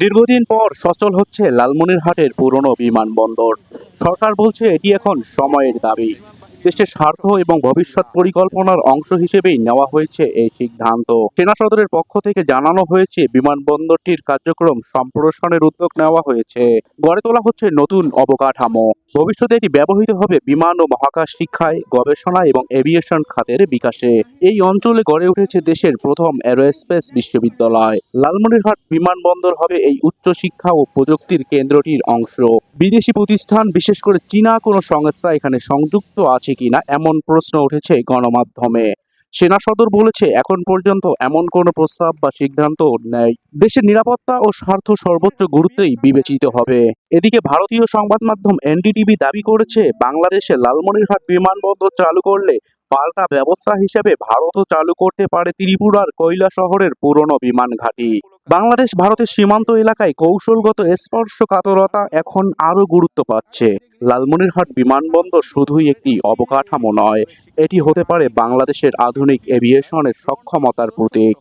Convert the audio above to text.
দীর্ঘদিন পর সচল হচ্ছে লালমনিরহাটের পুরনো বিমানবন্দর। সরকার বলছে এটি এখন সময়ের দাবি। দেশের স্বার্থ এবং ভবিষ্যৎ পরিকল্পনার অংশ হিসেবেই নেওয়া হয়েছে এই সিদ্ধান্ত। সেনা সদরের পক্ষ থেকে জানানো হয়েছে, বিমানবন্দরটির কার্যক্রম সম্প্রসারণের উদ্যোগ নেওয়া হয়েছে। গড়ে তোলা হচ্ছে নতুন অবকাঠামো। ভবিষ্যতে এটি ব্যবহৃত হবে বিমান ও মহাকাশ শিক্ষায়, গবেষণা এবং এভিয়েশন খাতের বিকাশে। এই অঞ্চলে গড়ে উঠেছে দেশের প্রথম অ্যারোস্পেস বিশ্ববিদ্যালয়। লালমনিরহাট বিমানবন্দর হবে এই উচ্চশিক্ষা ও প্রযুক্তির কেন্দ্রটির অংশ। বিদেশি প্রতিষ্ঠান, বিশেষ করে চীনা, কোনো সংস্থা এখানে সংযুক্ত আছে কিনা এমন প্রশ্ন উঠেছে গণমাধ্যমে। সেনা সদর বলেছে, এখন পর্যন্ত এমন কোনো প্রস্তাব বা সিদ্ধান্ত নেই। দেশের নিরাপত্তা ও স্বার্থ সর্বোচ্চ গুরুত্বেই বিবেচিত হবে। এদিকে ভারতীয় সংবাদ মাধ্যম এনডিটিভি দাবি করেছে, বাংলাদেশে লালমনিরহাট বিমানবন্দর চালু করলে পাল্টা ব্যবস্থা হিসেবে ভারতও চালু করতে পারে ত্রিপুরার কৈলা শহরের পুরনো বিমান ঘাঁটি। বাংলাদেশ ভারতের সীমান্ত এলাকায় কৌশলগত স্পর্শকাতরতা এখন আরও গুরুত্ব পাচ্ছে। লালমনিরহাট বিমানবন্দর শুধুই একটি অবকাঠামো নয়, এটি হতে পারে বাংলাদেশের আধুনিক এভিয়েশনের সক্ষমতার প্রতীক।